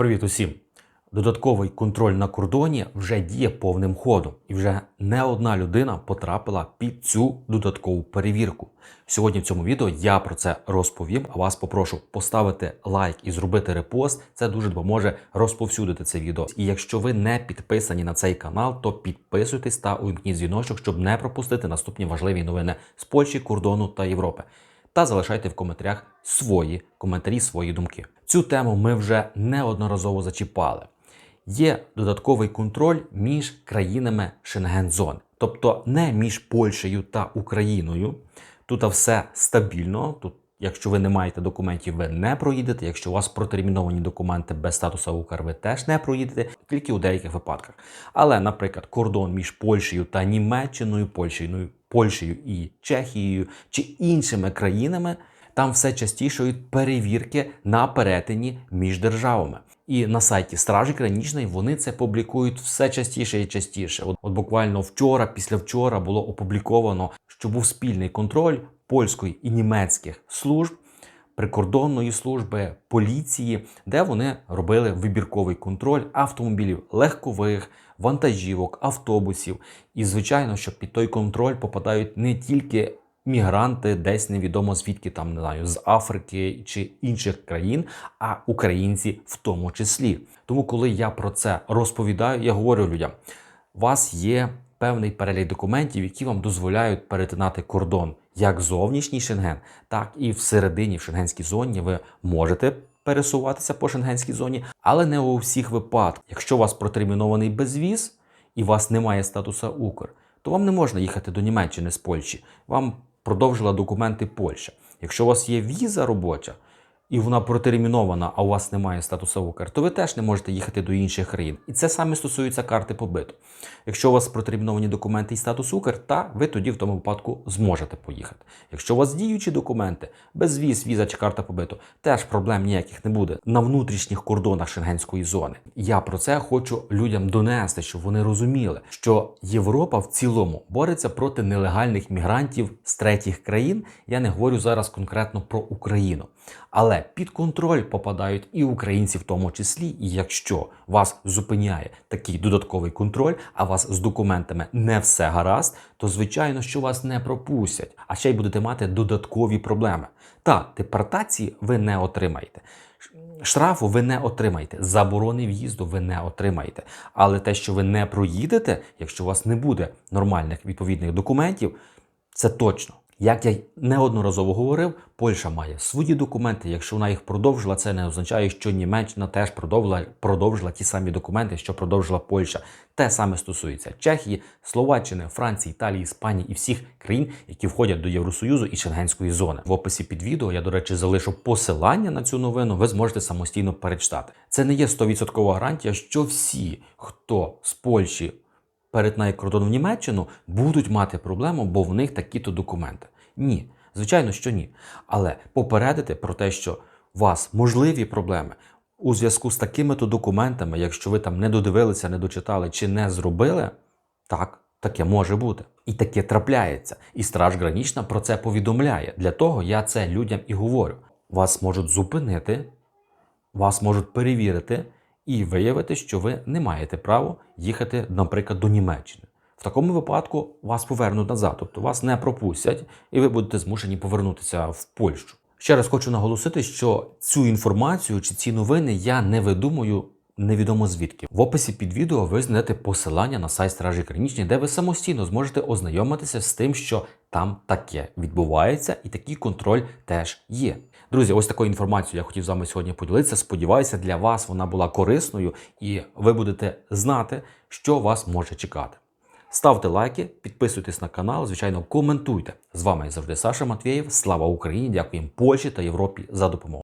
Привіт усім! Додатковий контроль на кордоні вже діє повним ходом, і вже не одна людина потрапила під цю додаткову перевірку. Сьогодні в цьому відео я про це розповім. А вас попрошу поставити лайк і зробити репост. Це дуже допоможе розповсюдити це відео. І якщо ви не підписані на цей канал, то підписуйтесь та увімкніть дзвіночок, щоб не пропустити наступні важливі новини з Польщі, кордону та Європи та залишайте в коментарях свої коментарі, свої думки. Цю тему ми вже неодноразово зачіпали. Є додатковий контроль між країнами Шенген-зони, тобто не між Польщею та Україною. Тут все стабільно. Тут, якщо ви не маєте документів, ви не проїдете. Якщо у вас протерміновані документи без статусу УКР, ви теж не проїдете, тільки у деяких випадках. Але, наприклад, кордон між Польщею та Німеччиною, Польщею, Польщею і Чехією чи іншими країнами, там все частішують перевірки на перетині між державами. І на сайті Стражі Кранічної вони це публікують все частіше і частіше. От, от буквально вчора, після вчора було опубліковано, що був спільний контроль польської і німецьких служб. Прикордонної служби поліції, де вони робили вибірковий контроль автомобілів легкових, вантажівок, автобусів. І звичайно, що під той контроль попадають не тільки мігранти, десь невідомо звідки там не знаю, з Африки чи інших країн, а українці в тому числі. Тому, коли я про це розповідаю, я говорю людям: у вас є певний перелік документів, які вам дозволяють перетинати кордон як зовнішній шенген, так і всередині в шенгенській зоні ви можете. Пересуватися по шенгенській зоні, але не у всіх випадках. Якщо у вас протермінований безвіз і у вас немає статуса Укр, то вам не можна їхати до Німеччини з Польщі. Вам продовжила документи Польща. Якщо у вас є віза робоча і вона протермінована, а у вас немає статусу УКР, то ви теж не можете їхати до інших країн. І це саме стосується карти побиту. Якщо у вас протерміновані документи і статус УКР, та ви тоді в тому випадку зможете поїхати. Якщо у вас діючі документи, безвіз, віза чи карта побиту, теж проблем ніяких не буде на внутрішніх кордонах шенгенської зони. Я про це хочу людям донести, щоб вони розуміли, що Європа в цілому бореться проти нелегальних мігрантів з третіх країн. Я не говорю зараз конкретно про Україну. Але під контроль попадають і українці, в тому числі. І якщо вас зупиняє такий додатковий контроль, а вас з документами не все гаразд, то звичайно, що вас не пропустять, а ще й будете мати додаткові проблеми. Та депортації ви не отримаєте. Штрафу ви не отримаєте, заборони в'їзду ви не отримаєте. Але те, що ви не проїдете, якщо у вас не буде нормальних відповідних документів, це точно. Як я неодноразово говорив, Польща має свої документи. Якщо вона їх продовжила, це не означає, що Німеччина теж продовжила продовжила ті самі документи, що продовжила Польща. Те саме стосується Чехії, Словаччини, Франції, Італії, Іспанії і всіх країн, які входять до Євросоюзу і Шенгенської зони. В описі під відео я, до речі, залишу посилання на цю новину. Ви зможете самостійно перечитати. Це не є 100% гарантія, що всі, хто з Польщі перетинає кордон в Німеччину, будуть мати проблему, бо в них такі-то документи. Ні, звичайно, що ні. Але попередити про те, що у вас можливі проблеми у зв'язку з такими-то документами, якщо ви там не додивилися, не дочитали чи не зробили, так, таке може бути. І таке трапляється. І Страж Гранічна про це повідомляє. Для того я це людям і говорю. Вас можуть зупинити, вас можуть перевірити і виявити, що ви не маєте права їхати, наприклад, до Німеччини. В такому випадку вас повернуть назад, тобто вас не пропустять, і ви будете змушені повернутися в Польщу. Ще раз хочу наголосити, що цю інформацію чи ці новини я не видумую невідомо звідки. В описі під відео ви знайдете посилання на сайт Стражі Гранічні, де ви самостійно зможете ознайомитися з тим, що там таке відбувається, і такий контроль теж є. Друзі, ось такою інформацією я хотів з вами сьогодні поділитися. Сподіваюся, для вас вона була корисною, і ви будете знати, що вас може чекати. Ставте лайки, підписуйтесь на канал, звичайно, коментуйте. З вами завжди Саша Матвєєв. Слава Україні! Дякуємо Польщі та Європі за допомогу.